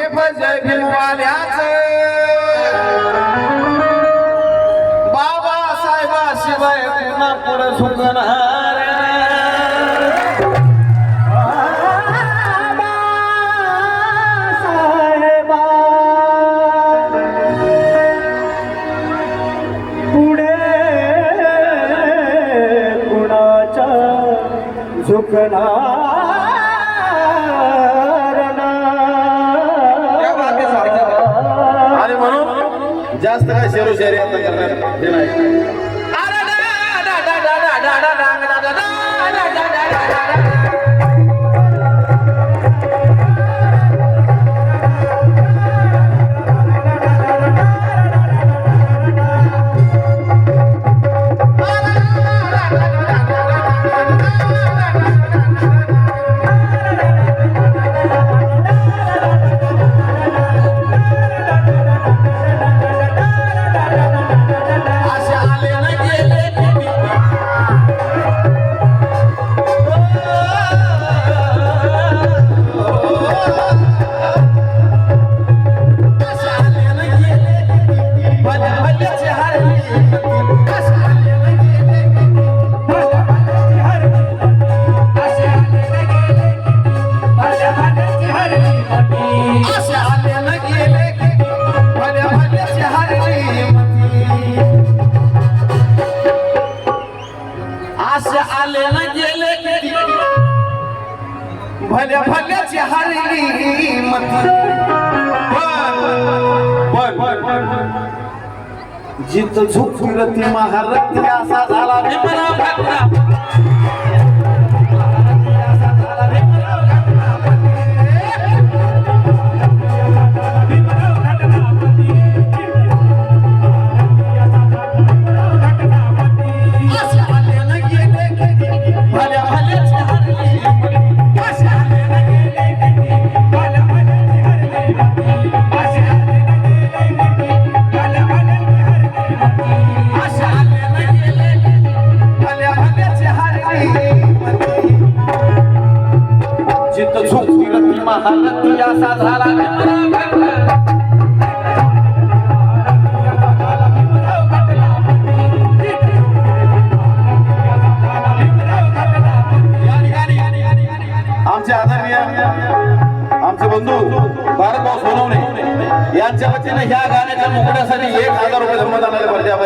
हे भज भिलवाल्याच बाबा साहेबा शिवाय पुन्हा पुढे सुकणार? Sukhana शेअर आता करण्यात दिला आहे भल्या भल्याची हरली जित झुकलं ती महारथी असा झाला. यांच्या ह्या गाण्याच्या मुकुटासाठी एक हजार रुपये जमा झालेले बऱ्या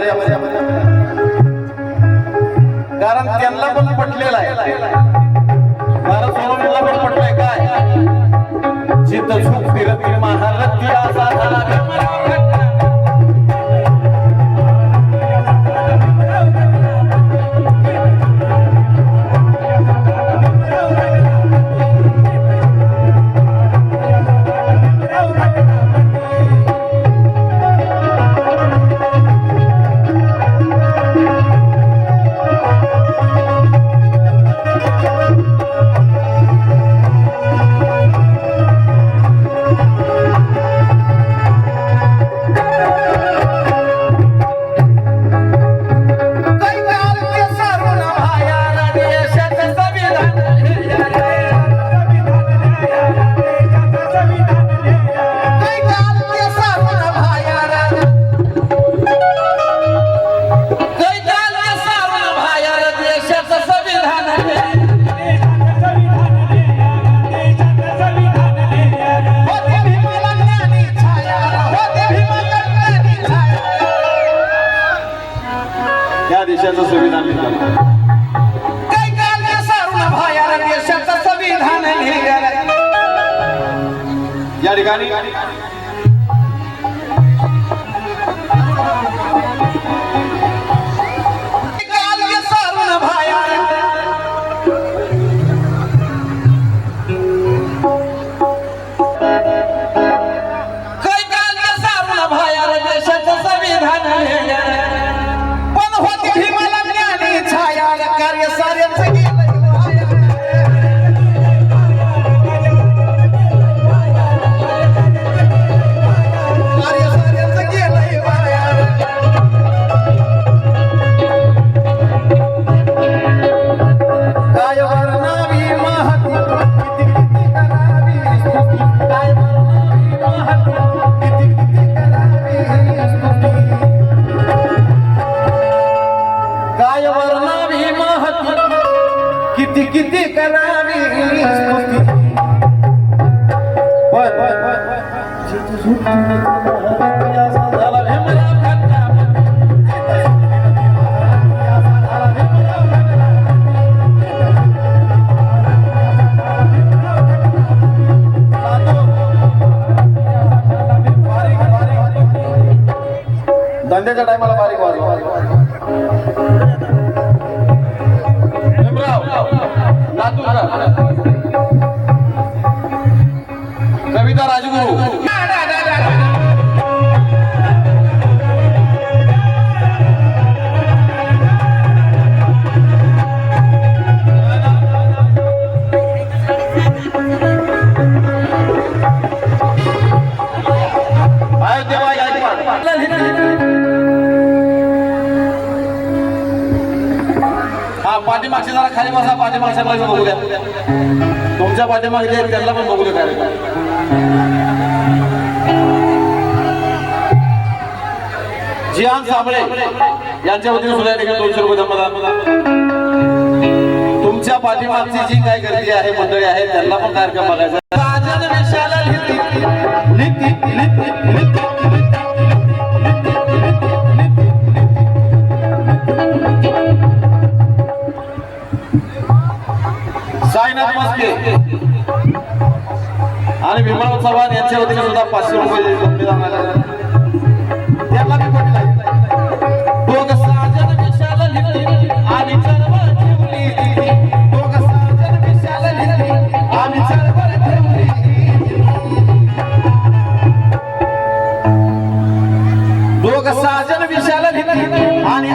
कारण त्यांना पण पटलेला आहे. भारत सोनवणीला पण पटलंय काय? चित्त सुख फिरत महारथी असा देशाचं संविधान देशाचं संविधान या ठिकाणी काय वरणा भीमा हती किती किती करावी? धंद्याच्या टायमाला बारीक बारीक. लातूर पाठीमागचे जरा खाली बसा पाठीमागच्या बाजूला बघू द्या. तुमच्या पाठीमागे त्यांना पण बघू द्या कार्यक्रम जिहान साबळे यांच्या वतीने सुद्धा ठिकाणी दोनशे रुपये जमा तुमच्या पाठीमागची जी काय गर्दी आहे मंडळी आहे त्यांना पण कार्यक्रम बघायचा आणि विमान चव्हाण यांच्या वतीने सुद्धा पाचशे रुपये त्यांना मी म्हटलंय दोघ साजन विशाल लिहिली आणि चरबळ ठेवली दोघ साजन विशाल लिहिली आणि चरबळ ठेवली दोघ साजन विशाल लिहिली आणि